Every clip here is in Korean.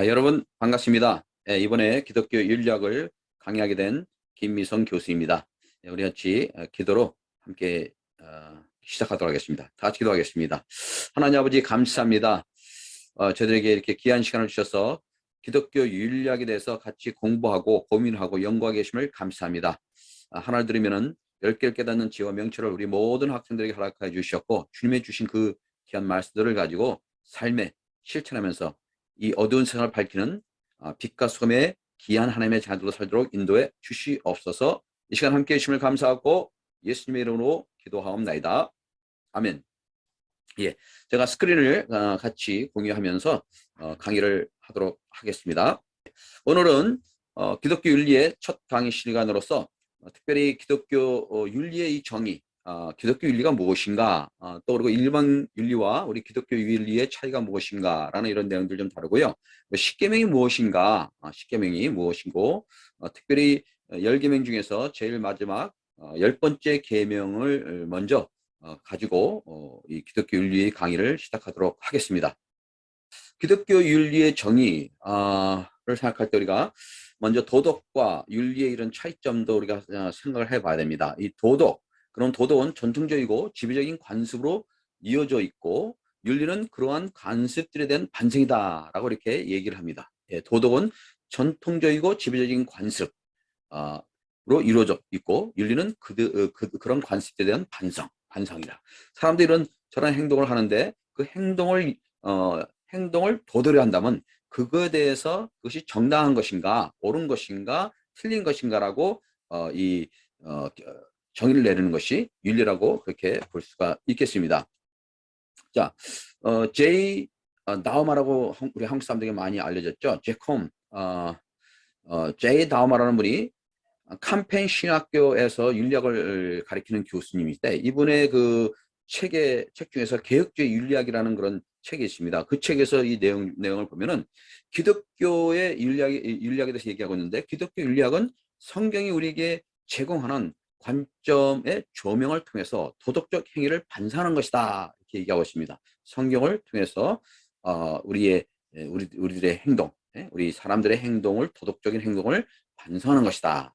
아, 여러분 반갑습니다. 예, 이번에 기독교 윤리학을 강의하게 된 김미성 교수입니다. 예, 우리 같이 어, 기도로 함께 어, 시작하도록 하겠습니다. 다 같이 기도하겠습니다. 하나님 아버지 감사합니다. 어, 저들에게 이렇게 귀한 시간을 주셔서 기독교 윤리학에 대해서 같이 공부하고 고민하고 연구하게 계심을 감사합니다. 아, 하나를 들으면은 열 개를 깨닫는 지와 명철을 우리 모든 학생들에게 허락해 주셨고 주님의 주신 그 귀한 말씀들을 가지고 삶에 실천하면서 이 어두운 세상을 밝히는 아, 빛과 소금의 귀한 하나님의 자녀로 살도록 인도해 주시옵소서 이 시간 함께 해 주심을 감사하고 예수님의 이름으로 기도하옵나이다. 아멘. 예, 제가 스크린을 어, 같이 공유하면서 어, 강의를 하도록 하겠습니다. 오늘은 어, 기독교 윤리의 첫 강의 시간으로서 특별히 기독교 윤리의 이 정의, 어, 기독교 윤리가 무엇인가, 어, 또 그리고 일반 윤리와 우리 기독교 윤리의 차이가 무엇인가라는 이런 내용들 좀 다루고요. 십계명이 무엇인가, 어, 십계명이 무엇이고, 어, 특별히 열 계명 중에서 제일 마지막 어, 열 번째 계명을 먼저 어, 가지고 어, 이 기독교 윤리의 강의를 시작하도록 하겠습니다. 기독교 윤리의 정의를 생각할 때 우리가 먼저 도덕과 윤리의 이런 차이점도 우리가 생각을 해봐야 됩니다. 이 도덕, 그런 도덕은 전통적이고 지배적인 관습으로 이어져 있고 윤리는 그러한 관습들에 대한 반성이다라고 이렇게 얘기를 합니다. 예, 도덕은 전통적이고 지배적인 관습으로 이루어져 있고 윤리는 그, 그, 그런 관습에 대한 반성, 반성이다. 사람들이 이런 저런 행동을 하는데 그 행동을 어, 행동을 도도려 한다면 그거에 대해서 그것이 정당한 것인가, 옳은 것인가, 틀린 것인가라고 어, 이 어, 정의를 내리는 것이 윤리라고 그렇게 볼 수가 있겠습니다. 자, 어, 제이 어, 나우마라고 우리 한국 사람들에게 많이 알려졌죠. 제콤, 어, 어, 제이 나우마라는 분이 캠페인 신학교에서 윤리학을 가리키는 교수님인데 이분의 그 책의 책 중에서 개혁주의 윤리학이라는 그런 책이 있습니다. 그 책에서 이 내용 내용을 보면은 기독교의 윤리학 윤리학에 대해서 얘기하고 있는데 기독교 윤리학은 성경이 우리에게 제공하는 관점의 조명을 통해서 도덕적 행위를 반사하는 것이다 이렇게 얘기하고 있습니다. 성경을 통해서 어, 우리의 우리 우리들의 행동, 우리 사람들의 행동을 도덕적인 행동을 반성하는 것이다.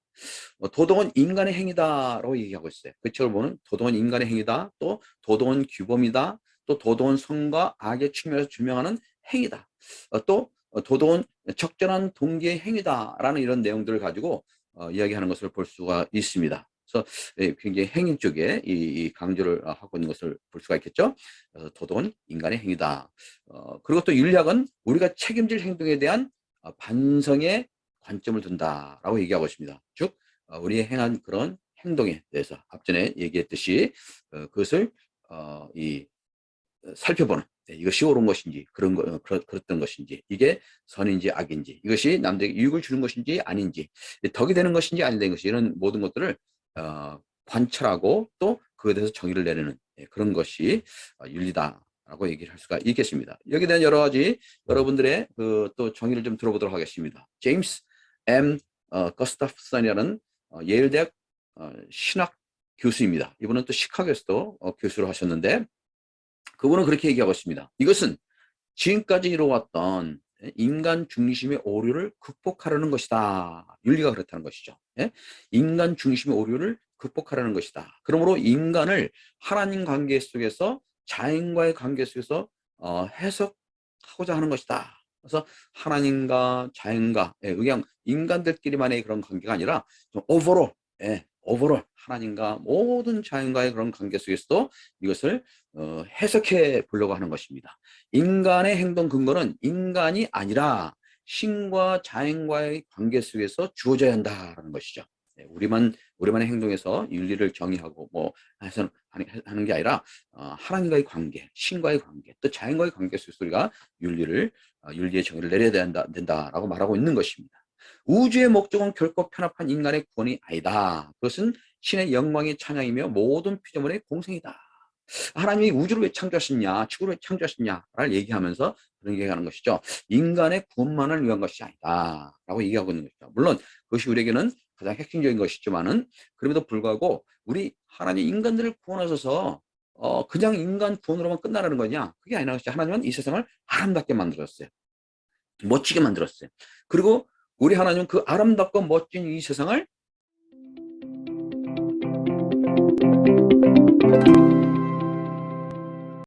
어, 도덕은 인간의 행위다라고 얘기하고 있어요. 그 책을 보면 도덕은 인간의 행위다. 또 도덕은 규범이다. 또 도덕은 선과 악의 측면에서 증명하는 행위다. 어, 또 어, 도덕은 적절한 동기의 행위다라는 이런 내용들을 가지고 어, 이야기하는 것을 볼 수가 있습니다. 그래서 예, 굉장히 행위 쪽에 이, 강조를 하고 있는 것을 볼 수가 있겠죠. 그래서 도덕은 인간의 행위다. 어, 그리고 또 윤리학은 우리가 책임질 행동에 대한 반성의 관점을 둔다라고 얘기하고 있습니다. 즉 우리의 행한 그런 행동에 대해서 앞전에 얘기했듯이 그것을 이 살펴보는 네, 이것이 옳은 것인지 그런 거 어, 그렇, 던 것인지 이게 선인지 악인지 이것이 남들에게 유익을 주는 것인지 아닌지 덕이 되는 것인지 안 되는 것이 이런 모든 것들을 어, 관찰하고 또 그에 대해서 정의를 내리는 네, 그런 것이 어, 윤리다라고 얘기를 할 수가 있겠습니다. 여기에 대한 여러 가지 여러분들의 그 또 정의를 좀 들어보도록 하겠습니다. 제임스 M 어, 거스타프슨이라는 어, 예일대학 어, 신학 교수입니다. 이분은 또 시카고에서도 어, 교수를 하셨는데 그분은 그렇게 얘기하고 있습니다. 이것은 지금까지 이루어왔던 인간 중심의 오류를 극복하려는 것이다. 윤리가 그렇다는 것이죠. 예? 인간 중심의 오류를 극복하려는 것이다. 그러므로 인간을 하나님 관계 속에서 자연과의 관계 속에서 어, 해석하고자 하는 것이다. 그래서 하나님과 자연과 예, 그냥 인간들끼리만의 그런 관계가 아니라 예, 오버롤 하나님과 모든 자연과의 그런 관계 속에서도 이것을 어, 해석해 보려고 하는 것입니다. 인간의 행동 근거는 인간이 아니라 신과 자연과의 관계 속에서 주어져야 한다는 것이죠. 네, 우리만 우리만의 행동에서 윤리를 정의하고 뭐 해서 하는 게 아니라 어, 하나님과의 관계, 신과의 관계, 또 자연과의 관계 속에서 우리가 윤리를 어, 윤리의 정의를 내려야 된다, 된다라고 말하고 있는 것입니다. 우주의 목적은 결코 편합한 인간의 구원이 아니다. 그것은 신의 영광의 찬양이며 모든 피조물의 공생이다. 하나님이 우주를 왜 창조하셨냐, 지구를 왜 창조하셨냐를 얘기하면서 그런 얘기하는 것이죠. 인간의 구원만을 위한 것이 아니다. 라고 얘기하고 있는 것이죠. 물론 그것이 우리에게는 가장 핵심적인 것이지만은 그럼에도 불구하고 우리 하나님 인간들을 구원하셔서 어 그냥 인간 구원으로만 끝나라는 거냐? 그게 아니라 하나님은 이 세상을 아름답게 만들었어요. 멋지게 만들었어요. 그리고 우리 하나님은 그 아름답고 멋진 이 세상을